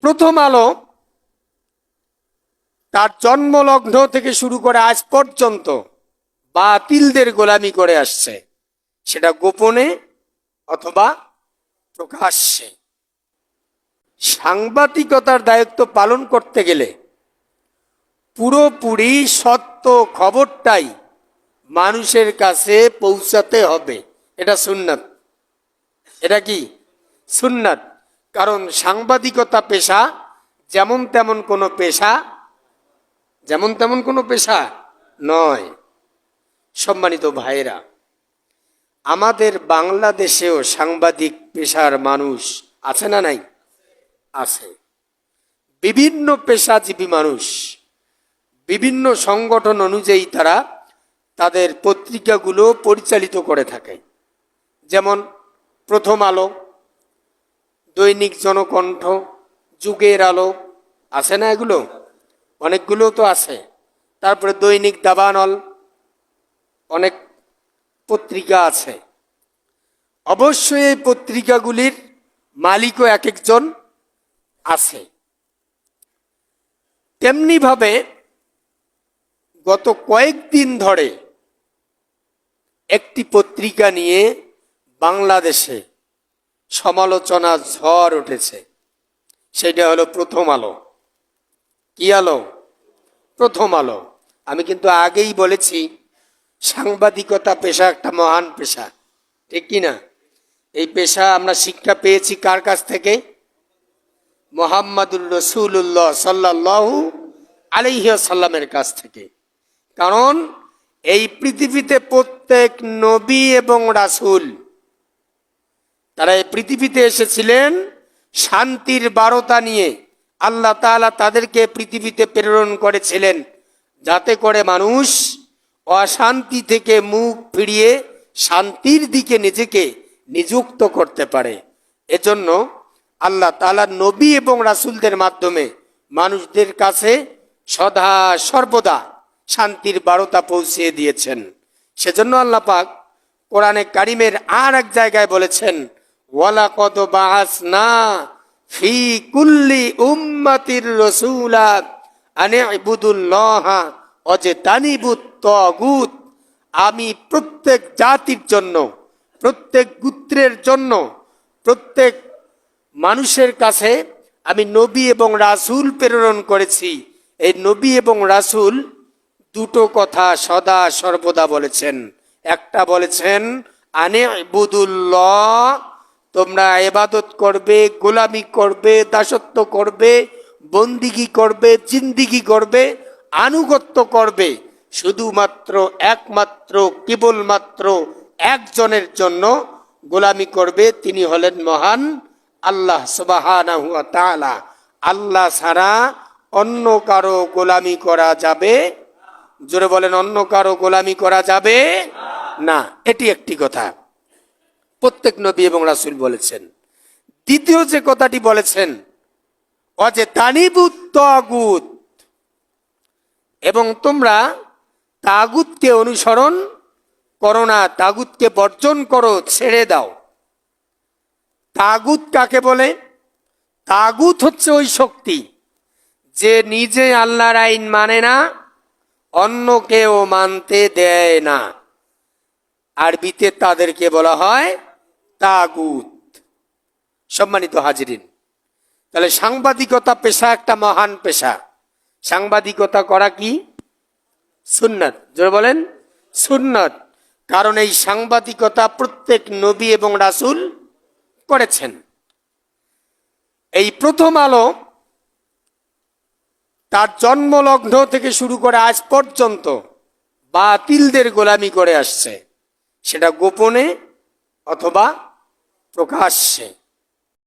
প্রথম আলো তার জন্মলগ্ন থেকে শুরু করে আজ পর্যন্ত বাতিলদের গোলামি করে আসছে। সেটা গোপনে অথবা প্রকাশ্যে। সাংবাদিকতার দায়িত্ব পালন করতে গেলে পুরোপুরি সত্য খবরটাই মানুষের কাছে পৌঁছাতে হবে। এটা সুন্নাত। এটা কি? সুন্নাত। কারণ সাংবাদিকতা পেশা যেমন তেমন কোনো পেশা, যেমন তেমন কোনো পেশা নয়, সম্মানিত ভাইয়েরা। আমাদের বাংলাদেশেও সাংবাদিক পেশার মানুষ আছে না নাই? আছে। বিভিন্ন পেশাজীবী মানুষ, বিভিন্ন সংগঠন অনুযায়ী তারা তাদের পত্রিকাগুলো পরিচালিত করে থাকে। যেমন প্রথম আলো দৈনিক জনকণ্ঠ, যুগের আলো, আছে না এগুলো? অনেকগুলো তো আছে। তারপরে দৈনিক দাবানল, অনেক পত্রিকা আছে। অবশ্যই এই পত্রিকাগুলির মালিকও এক একজন আছে। তেমনিভাবে গত কয়েকদিন ধরে একটি পত্রিকা নিয়ে বাংলাদেশে সমালোচনা ঝড় উঠেছে। সেটা হলো প্রথম আলো। কি আলো? প্রথম আলো। আমি কিন্তু আগেই বলেছি, সাংবাদিকতা পেশা একটা মহান পেশা। ঠিক কি না? এই পেশা আমরা শিক্ষা পেয়েছি কার কাছ থেকে? মোহাম্মদুর রসুল্লাহ সাল্লাহু আলিহাসাল্লামের কাছ থেকে। কারণ এই পৃথিবীতে প্রত্যেক নবী এবং রাসূল তারা এই পৃথিবীতে এসেছিলেন শান্তির বারতা নিয়ে। আল্লাহ তাআলা তাদেরকে পৃথিবীতে প্রেরণ করেছিলেন যাতে করে মানুষ অশান্তি থেকে মুখ ফিরিয়ে শান্তির দিকে নিজেকে নিযুক্ত করতে পারে। এজন্য আল্লাহ তাআলা নবী এবং রাসুলদের মাধ্যমে মানুষদের কাছে সদা সর্বদা শান্তির বারতা পৌঁছিয়ে দিয়েছেন। সেজন্য আল্লাহ পাক কোরআনে কারিমের আর এক জায়গায় বলেছেন ওয়ালা কদ বাস না ফি কুল্লি উম্মাতির রসুলা আনে ইবুদুল্লাহ অজে তানিবুত আমি প্রত্যেক জাতির জন্য, প্রত্যেক গুত্রের জন্য, প্রত্যেক মানুষের কাছে আমি নবী এবং রাসূল প্রেরণ করেছি। এই নবী এবং রাসূল দুটো কথা সদা সর্বদা বলেছেন। একটা বলেছেন, আনে বুদুল্লাহ তোমরা এবাদত করবে, গোলামি করবে, দাসত্ব করবে, বন্দিগি করবে, জিন্দিগি করবে, আনুগত্য করবে। শুধুমাত্র একমাত্র, কেবলমাত্র একজনের জন্য গোলামি করবে, তিনি হলেন মহান আল্লাহ তাআলা। আল্লাহ ছাড়া অন্য কারও গোলামি করা যাবে, জোরে বলেন, অন্য কারও গোলামি করা যাবে না। এটি একটি কথা। প্রত্যেক নবী এবং রাসুল বলেছেন। দ্বিতীয় যে কথাটি বলেছেন, অজে তানিবুত তাগুত, এবং তোমরা তাগুতকে অনুসরণ করো না, তাগুতকে বর্জন করো, ছেড়ে দাও। তাগুত কাকে বলে? তাগুত হচ্ছে ওই শক্তি যে নিজে আল্লাহর আইন মানে না অন্যকেও মানতে দেয় না। আরবিতে তাদেরকে বলা হয় তাগুত। সম্মানিত হাজিরিন, তাহলে সাংবাদিকতা পেশা একটা মহান পেশা। সাংবাদিকতা করা কি? সুন্নত। জোরে বলেন, সুন্নত। কারণ এই সাংবাদিকতা প্রত্যেক নবী এবং রাসূল করেছেন। এই প্রথম আলো তার জন্মলগ্ন থেকে শুরু করে আজ পর্যন্ত বাতিলদের গোলামি করে আসছে। সেটা গোপনে অথবা প্রকাশ্যে